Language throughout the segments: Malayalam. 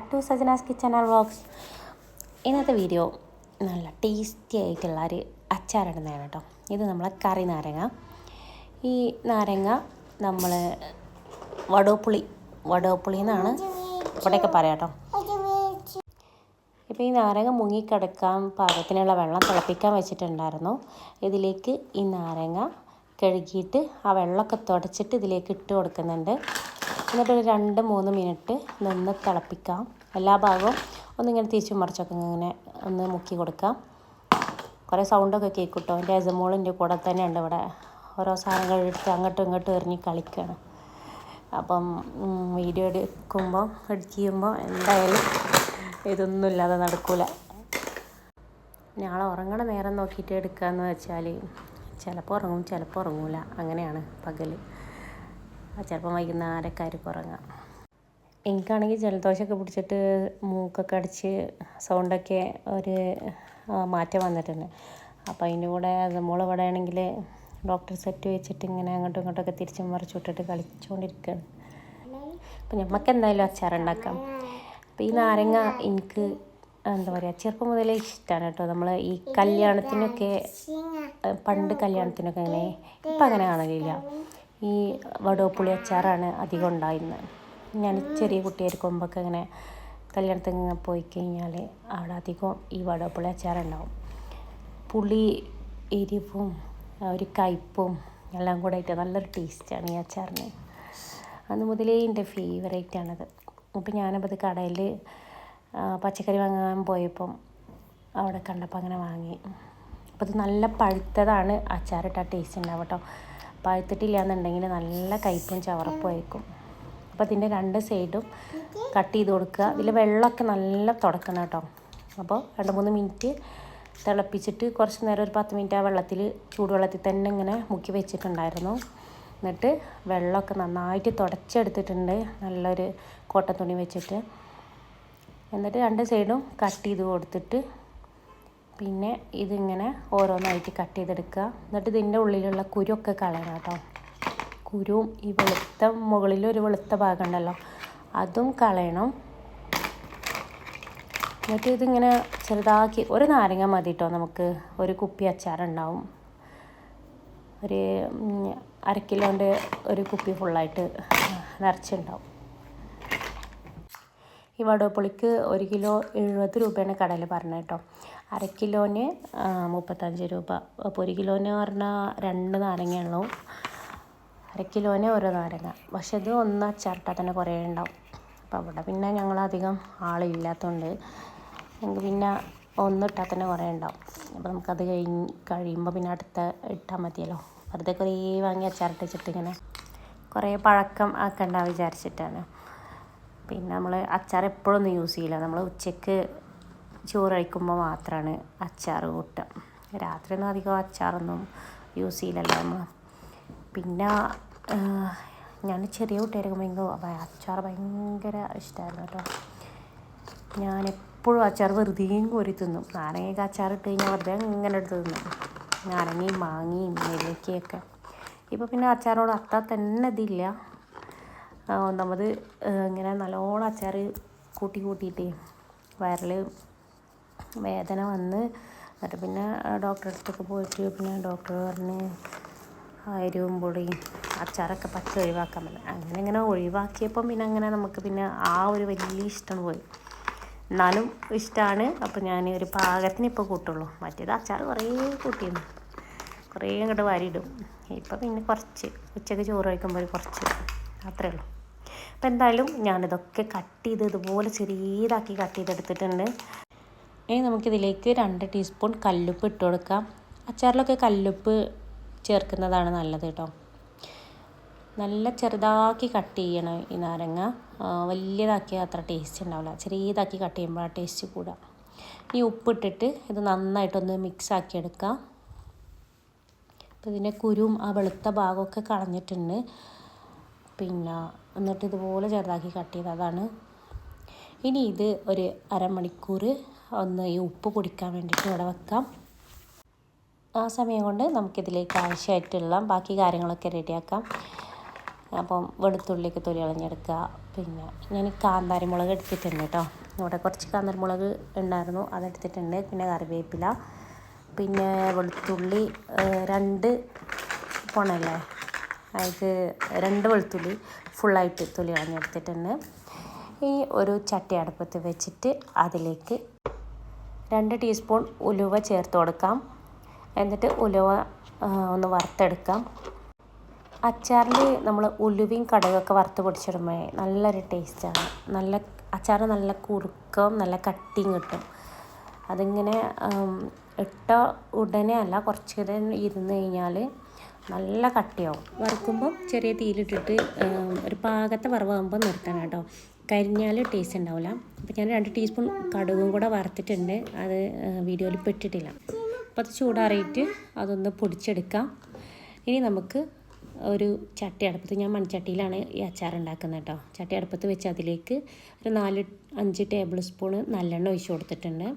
Back to Sajana's kitchen and vlogs ഇന്നത്തെ വീഡിയോ നല്ല ടേസ്റ്റി ആയിട്ടുള്ള ഒരു അച്ചാറിടുന്നതാണ് കേട്ടോ. ഇത് നമ്മളെ കറി നാരങ്ങ. ഈ നാരങ്ങ നമ്മൾ വടോപ്പുളി വടോപ്പുളി എന്നാണ് ഇവിടെയൊക്കെ പറയാം കേട്ടോ. ഇപ്പോൾ ഈ നാരങ്ങ മുങ്ങിക്കിടക്കാൻ പാകത്തിനുള്ള വെള്ളം തിളപ്പിക്കാൻ വെച്ചിട്ടുണ്ടായിരുന്നു. ഇതിലേക്ക് ഈ നാരങ്ങ കഴുകിയിട്ട് ആ വെള്ളമൊക്കെ തുടച്ചിട്ട് ഇതിലേക്ക് ഇട്ട് കൊടുക്കുന്നുണ്ട്. എന്നിട്ടൊരു രണ്ട് മൂന്ന് മിനിറ്റ് നിന്ന് തിളപ്പിക്കാം. എല്ലാ ഭാഗവും ഒന്നിങ്ങനെ തിരിച്ചു മറിച്ചൊക്കെ ഇങ്ങനെ ഒന്ന് മുക്കി കൊടുക്കാം. കുറേ സൗണ്ടൊക്കെ കേൾക്കും എന്റെ യജമോളിന്റെ കൂടെ തന്നെയുണ്ട് ഇവിടെ. ഓരോ സാധനങ്ങൾ എടുത്ത് അങ്ങോട്ടും ഇങ്ങോട്ടും എറിഞ്ഞ് കളിക്കുകയാണ് അപ്പം വീഡിയോ എടുക്കുമ്പോൾ എഡിറ്റ് ചെയ്യുമ്പോൾ എന്തായാലും ഇതൊന്നും ഇല്ലാതെ നടക്കില്ല ഞങ്ങൾ ഉറങ്ങണ നേരം നോക്കിയിട്ട് എടുക്കുക എന്ന് വെച്ചാൽ ചിലപ്പോൾ ഉറങ്ങും ചിലപ്പോൾ ഉറങ്ങൂല. അങ്ങനെയാണ് പകൽ ചിലപ്പോൾ വൈകുന്നേരമൊക്കെ ആയിരിക്കും ഉറങ്ങാം എനിക്കാണെങ്കിൽ ജലദോഷമൊക്കെ പിടിച്ചിട്ട് മൂക്കൊക്കെ അടിച്ച് സൗണ്ടൊക്കെ ഒരു മാറ്റം വന്നിട്ടുണ്ട്. അപ്പോൾ അതിന്റെ കൂടെ നമ്മളിവിടെ ആണെങ്കിൽ ഡോക്ടർ സെറ്റ് വെച്ചിട്ട് ഇങ്ങനെ അങ്ങോട്ടും ഇങ്ങോട്ടൊക്കെ തിരിച്ചും മറിച്ചു വിട്ടിട്ട് കളിച്ചുകൊണ്ടിരിക്കുകയാണ് അപ്പം നമുക്ക് എന്തായാലും അച്ചാറുണ്ടാക്കാം അപ്പോൾ ഈ നാരങ്ങ എനിക്ക് എന്താ പറയുക ചെറുപ്പം മുതലേ ഇഷ്ടമാണ് കേട്ടോ. നമ്മൾ ഈ കല്യാണത്തിനൊക്കെ പണ്ട് കല്യാണത്തിനൊക്കെ അങ്ങനെ ഇപ്പം അങ്ങനെ കാണലില്ല. ഈ വടുവപ്പുളി അച്ചാറാണ് അധികം ഉണ്ടായിരുന്നത്. ഞാൻ ചെറിയ കുട്ടിയായിരിക്കുമ്പോഴൊക്കെ ഇങ്ങനെ കല്യാണത്തിന് ഇങ്ങനെ പോയി കഴിഞ്ഞാൽ അവിടെ അധികം ഈ വടവപ്പുളി അച്ചാറുണ്ടാവും. പുളി എരിവും ഒരു കയ്പും എല്ലാം കൂടെ ആയിട്ട് നല്ലൊരു ടേസ്റ്റാണ് ഈ അച്ചാറിന്. അന്ന് മുതലേ എന്റെ ഫേവറേറ്റാണത് അപ്പോൾ ഞാനപ്പോൾ അത് കടയിൽ പച്ചക്കറി വാങ്ങാൻ പോയപ്പം അവിടെ കണ്ടപ്പോൾ അങ്ങനെ വാങ്ങി. അപ്പോൾ അത് നല്ല പഴുത്തതാണ് അച്ചാറിട്ട ടേസ്റ്റ് ഉണ്ടാവും കേട്ടോ. പഴുത്തിട്ടില്ല എന്നുണ്ടെങ്കിൽ നല്ല കയ്പും ചവറപ്പും ആയിരിക്കും. അപ്പോൾ ഇതിന്റെ രണ്ട് സൈഡും കട്ട് ചെയ്ത് കൊടുക്കുക. ഇതിൽ വെള്ളമൊക്കെ നല്ല തുടക്കണം കേട്ടോ. അപ്പോൾ രണ്ട് മൂന്ന് മിനിറ്റ് തിളപ്പിച്ചിട്ട് കുറച്ച് നേരം ഒരു പത്ത് മിനിറ്റ് ആ വെള്ളത്തിൽ ചൂടുവെള്ളത്തിൽ തന്നെ ഇങ്ങനെ മുക്കി വെച്ചിട്ടുണ്ടായിരുന്നു. എന്നിട്ട് വെള്ളമൊക്കെ നന്നായിട്ട് തുടച്ചെടുത്തിട്ടുണ്ട്. നല്ലൊരു കോട്ടൻ തുണി വെച്ചിട്ട്. എന്നിട്ട് രണ്ട് സൈഡും കട്ട് ചെയ്ത് കൊടുത്തിട്ട് പിന്നെ ഇതിങ്ങനെ ഓരോന്നായിട്ട് കട്ട് ചെയ്തെടുക്കുക. എന്നിട്ട് ഇതിന്റെ ഉള്ളിലുള്ള കുരുവൊക്കെ കളയണം കേട്ടോ. കുരുവും ഈ വെളുത്ത മുകളിലൊരു വെളുത്ത ഭാഗം ഉണ്ടല്ലോ. അതും കളയണം. എന്നിട്ട് ഇതിങ്ങനെ ചെറുതാക്കി ഒരു നാരങ്ങ മതി കേട്ടോ നമുക്ക്. ഒരു കുപ്പി അച്ചാറുണ്ടാവും ഒരു അരക്കിലോണ്ട് ഒരു കുപ്പി ഫുള്ളായിട്ട് നിറച്ചുണ്ടാവും. ഈ വടവപ്പുളിക്ക് ഒരു കിലോ എഴുപത് രൂപയാണ് കടയിൽ പറഞ്ഞത് കേട്ടോ. അര കിലോന് മുപ്പത്തഞ്ച് രൂപ. അപ്പോൾ ഒരു കിലോന് പറഞ്ഞാൽ രണ്ട് നാരങ്ങയുള്ളൂ അര കിലോന് ഓരോ നാരങ്ങ. പക്ഷെ ഇത് ഒന്ന് അച്ചാറിട്ടാൽ തന്നെ കുറേ ഉണ്ടാവും. അപ്പോൾ അവിടെ പിന്നെ ഞങ്ങളധികം ആളില്ലാത്തതുകൊണ്ട് ഞങ്ങൾക്ക് പിന്നെ ഒന്നിട്ടാൽ തന്നെ കുറേ ഉണ്ടാവും. അപ്പോൾ നമുക്കത് കഴിഞ്ഞ് കഴിയുമ്പോൾ പിന്നെ അടുത്ത ഇട്ടാൽ മതിയല്ലോ. വെറുതെ കുറേ വാങ്ങി അച്ചാറിട്ട് ഇങ്ങനെ കുറേ പഴക്കം ആക്കണ്ട വിചാരിച്ചിട്ടാണ്. പിന്നെ നമ്മൾ അച്ചാർ എപ്പോഴൊന്നും യൂസ് ചെയ്യില്ല. നമ്മൾ ഉച്ചയ്ക്ക് ചോറ് കഴിക്കുമ്പോൾ മാത്രമാണ് അച്ചാർ കൂട്ടുക രാത്രിയൊന്നും അധികം അച്ചാറൊന്നും യൂസ് ചെയ്യില്ലല്ലോ നമ്മൾ പിന്നെ ഞാൻ ചെറിയ കുട്ടിയായിരിക്കുമ്പോൾ ഭയങ്കര അച്ചാർ ഭയങ്കര ഇഷ്ടമായിരുന്നു കേട്ടോ. ഞാൻ എപ്പോഴും അച്ചാർ വെറുതെയും കോരി തിന്നും. നാരങ്ങയൊക്കെ അച്ചാർ ഇട്ട് കഴിഞ്ഞാൽ വെറുതെ ഇങ്ങനെ എടുത്ത് തിന്നും. നാരങ്ങയും മാങ്ങയും നെല്ലിക്കയൊക്കെ ഇപ്പോൾ പിന്നെ അച്ചാറോട് അത്ര തന്നെ ഇതില്ല. ഒന്നാമത് ഇങ്ങനെ നല്ലോണം അച്ചാർ കൂട്ടി കൂട്ടിയിട്ട് വയറിൽ വേദന വന്ന്. എന്നിട്ട് പിന്നെ ഡോക്ടറെ അടുത്തൊക്കെ പോയിട്ട് പിന്നെ ഡോക്ടർ പറഞ്ഞ് എരിവും പൊടിയും അച്ചാറൊക്കെ പച്ച ഒഴിവാക്കാൻ പറ്റും അങ്ങനെ ഇങ്ങനെ ഒഴിവാക്കിയപ്പം പിന്നെ അങ്ങനെ നമുക്ക് പിന്നെ ആ ഒരു വലിയ ഇഷ്ടം പോയി. എന്നാലും ഇഷ്ടമാണ് അപ്പോൾ ഞാൻ ഒരു പാകത്തിന് ഇപ്പോൾ കൂട്ടുള്ളൂ. മറ്റേത് അച്ചാർ കുറേ കൂട്ടിയിരുന്നു കുറേ അങ്ങോട്ട് വാരിയിടും. ഇപ്പം പിന്നെ കുറച്ച് ഉച്ചയ്ക്ക് ചോറ് കഴിക്കുമ്പോൾ കുറച്ച് അത്രേ ഉള്ളൂ. അപ്പോൾ എന്തായാലും ഞാനിതൊക്കെ കട്ട് ചെയ്ത് ഇതുപോലെ ചെറിയതാക്കി കട്ട് ചെയ്തെടുത്തിട്ടുണ്ട്. ഇനി നമുക്കിതിലേക്ക് രണ്ട് ടീസ്പൂൺ കല്ലുപ്പ് ഇട്ട് കൊടുക്കാം. അച്ചാറിലൊക്കെ കല്ലുപ്പ് ചേർക്കുന്നതാണ് നല്ലത് കേട്ടോ. നല്ല ചെറുതാക്കി കട്ട് ചെയ്യണം ഈ നാരങ്ങ. വലിയതാക്കി അത്ര ടേസ്റ്റ് ഉണ്ടാവില്ല. ചെറിയതാക്കി കട്ട് ചെയ്യുമ്പോൾ ആ ടേസ്റ്റ് കൂടാം ഈ ഉപ്പിട്ടിട്ട് ഇത് നന്നായിട്ടൊന്ന് മിക്സ് ആക്കി എടുക്കാം അപ്പോൾ ഇതിന്റെ കുരുവും ആ വെളുത്ത ഭാഗമൊക്കെ കളഞ്ഞിട്ടുണ്ട്. പിന്നെ എന്നിട്ട് ഇതുപോലെ ചെറുതാക്കി കട്ട് ചെയ്തതാണ് ഇനി ഇത് ഒരു അരമണിക്കൂർ ഒന്ന് ഈ ഉപ്പ് പൊടിക്കാൻ വേണ്ടിയിട്ട് ഇവിടെ വെക്കാം. ആ സമയം കൊണ്ട് നമുക്കിതിലേക്ക് ആവശ്യമായിട്ടുള്ള ബാക്കി കാര്യങ്ങളൊക്കെ റെഡിയാക്കാം. അപ്പം വെളുത്തുള്ളിക്ക് തൊലി കളഞ്ഞെടുക്കുക. പിന്നെ ഞാൻ കാന്താരി മുളക് എടുത്തിട്ടുണ്ട് കേട്ടോ. ഇവിടെ കുറച്ച് കാന്താരി മുളക് ഉണ്ടായിരുന്നു അതെടുത്തിട്ടുണ്ട് പിന്നെ കറിവേപ്പില. പിന്നെ വെളുത്തുള്ളി രണ്ട് പോണല്ലേ? അതായത് രണ്ട് വെളുത്തുള്ളി ഫുള്ളായിട്ട് തൊലി കളഞ്ഞെടുത്തിട്ടുണ്ട്. ഈ ഒരു ചട്ടി അടുപ്പത്ത് വെച്ചിട്ട് അതിലേക്ക് രണ്ട് ടീസ്പൂൺ ഉലുവ ചേർത്ത് കൊടുക്കാം. എന്നിട്ട് ഉലുവ ഒന്ന് വറുത്തെടുക്കാം. അച്ചാറിൽ നമ്മൾ ഉലുവയും കടുകൊക്കെ വറുത്ത് പൊടിച്ചിടുമ്പോൾ നല്ലൊരു ടേസ്റ്റാണ്. നല്ല അച്ചാർ നല്ല കുറുക്കം നല്ല കട്ടിയും കിട്ടും. അതിങ്ങനെ ഇട്ട ഉടനെ അല്ല കുറച്ച് ഇരുന്ന് കഴിഞ്ഞാൽ നല്ല കട്ടിയാവും. വറുക്കുമ്പോൾ ചെറിയ തീയിലിട്ടിട്ട് ഒരു പാകത്തെ വറവാകുമ്പോൾ നിർത്തണം കേട്ടോ. കരിഞ്ഞാൽ ടേസ്റ്റ് ഉണ്ടാവില്ല. അപ്പോൾ ഞാൻ രണ്ട് ടീസ്പൂൺ കടുകും കൂടെ വറുത്തിട്ടുണ്ട്. അത് വീഡിയോയിൽ പെട്ടിട്ടില്ല അപ്പോൾ അത് ചൂടാറിയിട്ട് അതൊന്ന് പൊടിച്ചെടുക്കാം. ഇനി നമുക്ക് ഒരു ചട്ടി അടുപ്പത്ത് ഞാൻ മൺചട്ടിയിലാണ് ഈ അച്ചാർ ഉണ്ടാക്കുന്നത് കേട്ടോ ചട്ടി അടുപ്പത്ത് വെച്ച് അതിലേക്ക് ഒരു നാല് അഞ്ച് ടേബിൾ സ്പൂൺ നല്ലെണ്ണ ഒഴിച്ച് കൊടുത്തിട്ടുണ്ട്.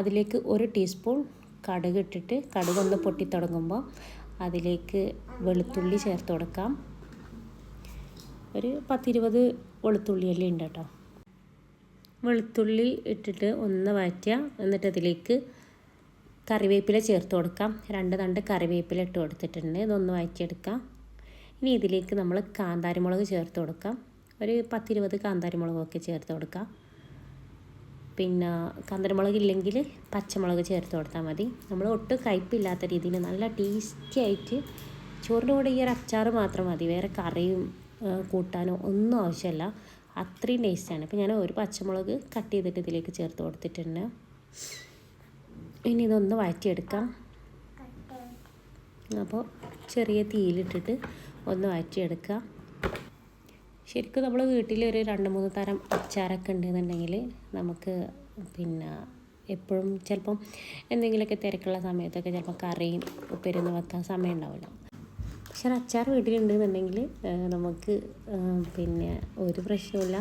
അതിലേക്ക് ഒരു ടീസ്പൂൺ കടുക് ഇട്ടിട്ട് കടുക് ഒന്ന് പൊട്ടിത്തുടങ്ങുമ്പോൾ അതിലേക്ക് വെളുത്തുള്ളി ചേർത്ത് കൊടുക്കാം. ഒരു പത്തിരുപത് വെളുത്തുള്ളിയെല്ലാം ഉണ്ട് കേട്ടോ വെളുത്തുള്ളി ഇട്ടിട്ട് ഒന്ന് വഴറ്റുക. എന്നിട്ട് അതിലേക്ക് കറിവേപ്പില ചേർത്ത് കൊടുക്കാം. രണ്ട് തണ്ട് കറിവേപ്പില ഇട്ട് കൊടുത്തിട്ടുണ്ട്. ഇതൊന്ന് വാറ്റിയെടുക്കാം ഇനി ഇതിലേക്ക് നമ്മൾ കാന്താരിമുളക് ചേർത്ത് കൊടുക്കാം. ഒരു പത്തിരുപത് കാന്താരിമുളകൊക്കെ ചേർത്ത് കൊടുക്കാം. പിന്നെ കാന്താരിമുളക് ഇല്ലെങ്കിൽ പച്ചമുളക് ചേർത്ത് കൊടുത്താൽ മതി. നമ്മൾ ഒട്ടും കയ്പില്ലാത്ത രീതിയിൽ നല്ല ടേസ്റ്റി ആയിട്ട് ചോറിന്റെ കൂടെ ഈ ഒരു അച്ചാർ മാത്രം മതി. വേറെ കറിയും കൂട്ടാനോ ഒന്നും ആവശ്യമില്ല അത്രയും ടേസ്റ്റാണ് ഇപ്പം ഞാൻ ഒരു പച്ചമുളക് കട്ട് ചെയ്തിട്ട് ഇതിലേക്ക് ചേർത്ത് കൊടുത്തിട്ടുണ്ട്. ഇനി ഇതൊന്ന് വഴറ്റിയെടുക്കാം. അപ്പോൾ ചെറിയ തീയിലിട്ടിട്ട് ഒന്ന് വഴറ്റിയെടുക്കുക ശരിക്കും നമ്മൾ വീട്ടിൽ ഒരു രണ്ട് മൂന്ന് തരം അച്ചാറൊക്കെ ഉണ്ടെന്നുണ്ടെങ്കിൽ നമുക്ക് പിന്നെ എപ്പോഴും ചിലപ്പം എന്തെങ്കിലുമൊക്കെ തിരക്കുള്ള സമയത്തൊക്കെ ചിലപ്പോൾ കറിയും ഉപ്പേരിയൊന്നും വെക്കാൻ സമയം ഉണ്ടാവില്ല. പക്ഷെ അച്ചാർ വീട്ടിലുണ്ടെന്നുണ്ടെങ്കിൽ നമുക്ക് പിന്നെ ഒരു പ്രശ്നമില്ല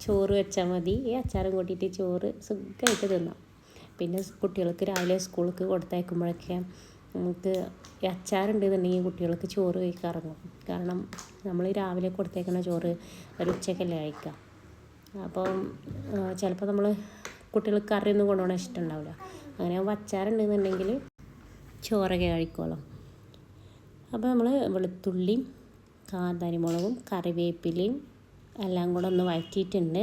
ചോറ് വെച്ചാൽ മതി. ഈ അച്ചാറും കൂട്ടിയിട്ട് ചോറ് സുഖമായിട്ട് തിന്നാം. പിന്നെ കുട്ടികൾക്ക് രാവിലെ സ്കൂളിൽ കൊടുത്തയക്കുമ്പോഴൊക്കെ നമുക്ക് ഈ അച്ചാറുണ്ടെന്നുണ്ടെങ്കിൽ കുട്ടികൾക്ക് ചോറ് കഴിക്കാറങ്ങും. കാരണം നമ്മൾ രാവിലെ കൊടുത്തേക്കുന്ന ചോറ് ഒരു ഉച്ചക്കല്ലേ കഴിക്കുക. അപ്പം ചിലപ്പോൾ നമ്മൾ കുട്ടികൾക്ക് കറിയൊന്നും കൊണ്ടുപോകണ ഇഷ്ടമുണ്ടാവില്ല അങ്ങനെ ആകുമ്പോൾ അച്ചാറുണ്ടെന്നുണ്ടെങ്കിൽ ചോറൊക്കെ കഴിക്കുമല്ലോ അപ്പോൾ നമ്മൾ വെളുത്തുള്ളിയും കാന്താരിമുളകും കറിവേപ്പിലയും എല്ലാം കൂടെ ഒന്ന് വഴറ്റിയിട്ടുണ്ട്.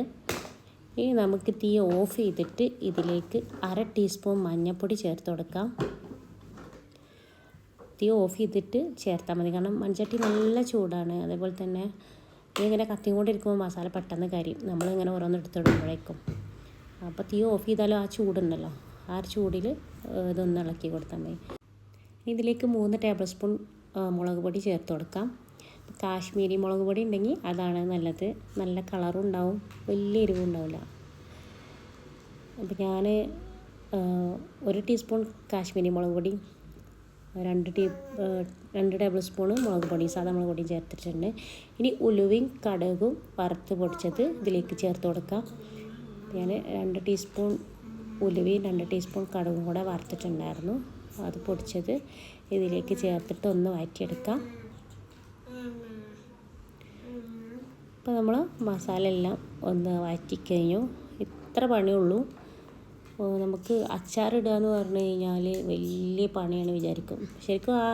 ഇനി നമുക്ക് തീ ഓഫ് ചെയ്തിട്ട് ഇതിലേക്ക് അര ടീസ്പൂൺ മഞ്ഞൾപ്പൊടി ചേർത്ത് കൊടുക്കാം. തീ ഓഫ് ചെയ്തിട്ട് ചേർത്താൽ മതി. കാരണം മൺചട്ടി നല്ല ചൂടാണ്. അതേപോലെ തന്നെ ഇങ്ങനെ കത്തിക്കൊണ്ടിരിക്കുമ്പോൾ മസാല പെട്ടെന്ന് കരിയും. നമ്മളിങ്ങനെ ഓരോന്ന് എടുത്തിടുമ്പോഴേക്കും അപ്പോൾ തീ ഓഫ് ചെയ്താലും ആ ചൂടുണ്ടല്ലോ ആ ചൂടിൽ ഇതൊന്ന് ഇളക്കി കൊടുത്താൽ മതി. ഇതിലേക്ക് മൂന്ന് ടേബിൾ സ്പൂൺ മുളക് പൊടി ചേർത്ത് കൊടുക്കാം. കാശ്മീരി മുളക് പൊടി ഉണ്ടെങ്കിൽ അതാണ് നല്ലത്. നല്ല കളറും ഉണ്ടാവും. വലിയ എരിവും ഉണ്ടാവില്ല. അപ്പോൾ ഞാൻ ഒരു ടീസ്പൂൺ കാശ്മീരി മുളക് പൊടി രണ്ട് ടീ രണ്ട് ടേബിൾ സ്പൂണ് മുളക് പൊടി സാധാ മുളക് പൊടിയും ചേർത്തിട്ടുണ്ട്. ഇനി ഉലുവയും കടുകും വറുത്ത് പൊടിച്ചത് ഇതിലേക്ക് ചേർത്ത് കൊടുക്കാം. ഞാൻ രണ്ട് ടീസ്പൂൺ ഉലുവയും രണ്ട് ടീസ്പൂൺ കടുകും കൂടെ വറുത്തിട്ടുണ്ടായിരുന്നു. അത് പൊടിച്ചത് ഇതിലേക്ക് ചേർത്തിട്ട് ഒന്ന് വഴറ്റിയെടുക്കാം. ഇപ്പോൾ നമ്മൾ മസാല എല്ലാം ഒന്ന് വഴറ്റിക്കഴിഞ്ഞു ഇത്ര പണിയുള്ളൂ. നമുക്ക് അച്ചാറിടുക എന്ന് പറഞ്ഞു കഴിഞ്ഞാൽ വലിയ പണിയാണ് വിചാരിക്കും. ശരിക്കും ആ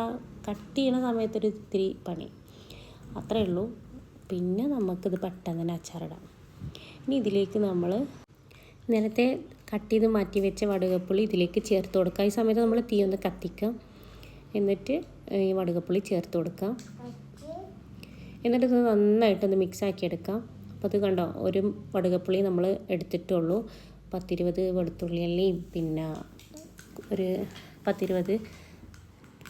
കട്ട് ചെയ്യണ സമയത്തൊരു ഇത്തിരി പണി. അത്രേ ഉള്ളൂ. പിന്നെ നമുക്കിത് പെട്ടെന്ന് തന്നെ അച്ചാറിടാം ഇനി ഇതിലേക്ക് നമ്മൾ നേരത്തെ കട്ട് ചെയ്ത് മാറ്റി വെച്ച വടുകപ്പുളി ഇതിലേക്ക് ചേർത്ത് കൊടുക്കുക. ഈ സമയത്ത് നമ്മൾ തീ ഒന്ന് കത്തിക്കാം എന്നിട്ട് ഈ വടുകപ്പുളി ചേർത്ത് കൊടുക്കാം എന്നിട്ട് ഇത് നന്നായിട്ടൊന്ന് മിക്സ് ആക്കി എടുക്കാം അപ്പോൾ അത് കണ്ടോ ഒരു വടുകപ്പുളി നമ്മൾ എടുത്തിട്ടുള്ളൂ. പത്തിരുപത് അല്ലേ പിന്നെ ഒരു പത്തിരുപത്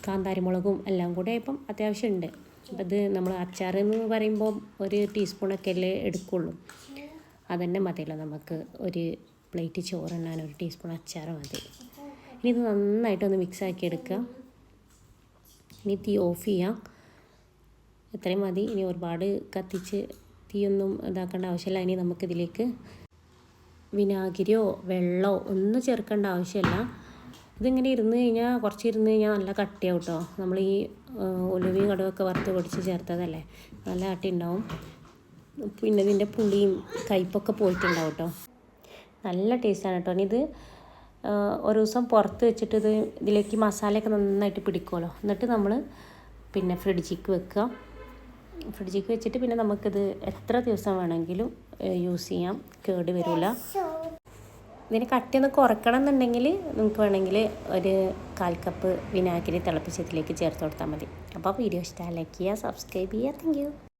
കാന്താരിമുളകും എല്ലാം കൂടെ ഇപ്പം അത്യാവശ്യമുണ്ട് അപ്പം അത് നമ്മൾ അച്ചാർ എന്ന് പറയുമ്പോൾ ഒരു ടീസ്പൂണൊക്കെ അല്ലേ എടുക്കുള്ളൂ. അതന്നെ മതിയല്ലോ നമുക്ക് ഒരു പ്ലേറ്റ് ചോറുണ്ണാൻ ഒരു ടീസ്പൂൺ അച്ചാർ മതി. ഇനി ഇത് നന്നായിട്ടൊന്ന് മിക്സ് ആക്കി എടുക്കുക ഇനി തീ ഓഫ് ചെയ്യാം. ഇത്രയും മതി. ഇനി ഒരുപാട് കത്തിച്ച് തീയൊന്നും ഇതാക്കേണ്ട ആവശ്യമില്ല. ഇനി നമുക്കിതിലേക്ക് വിനാഗിരിയോ വെള്ളമോ ഒന്നും ചേർക്കേണ്ട ആവശ്യമില്ല. ഇതിങ്ങനെ ഇരുന്ന് കഴിഞ്ഞാൽ കുറച്ച് ഇരുന്ന് കഴിഞ്ഞാൽ നല്ല കട്ടിയാവും കേട്ടോ നമ്മൾ ഈ ഒലുവയും കടുവൊക്കെ വറുത്ത് പൊടിച്ച് ചേർത്തതല്ലേ? നല്ല കട്ടി ഉണ്ടാവും പിന്നെ ഇതിന്റെ പുളിയും കയ്പൊക്കെ പോയിട്ടുണ്ടാവും കേട്ടോ. നല്ല ടേസ്റ്റാണ് കേട്ടോ. ഇത് ഒരു ദിവസം പുറത്ത് വെച്ചിട്ട് ഇത് ഇതിലേക്ക് മസാലയൊക്കെ നന്നായിട്ട് പിടിക്കുമല്ലോ എന്നിട്ട് നമ്മൾ പിന്നെ ഫ്രിഡ്ജിക്ക് വെക്കുക. ഫ്രിഡ്ജിക്ക് വെച്ചിട്ട് പിന്നെ നമുക്കിത് എത്ര ദിവസം വേണമെങ്കിലും യൂസ് ചെയ്യാം. കേട് വരില്ല ഇതിന് കട്ടിയൊന്ന് കുറക്കണം എന്നുണ്ടെങ്കിൽ നമുക്ക് വേണമെങ്കിൽ ഒരു കാൽ കപ്പ് വിനാഗിരി തിളപ്പിച്ചതിലേക്ക് ചേർത്ത് കൊടുത്താൽ മതി. അപ്പോൾ വീഡിയോ ഇഷ്ടമായി ലൈക്ക് ചെയ്യുക സബ്സ്ക്രൈബ് ചെയ്യുക. താങ്ക്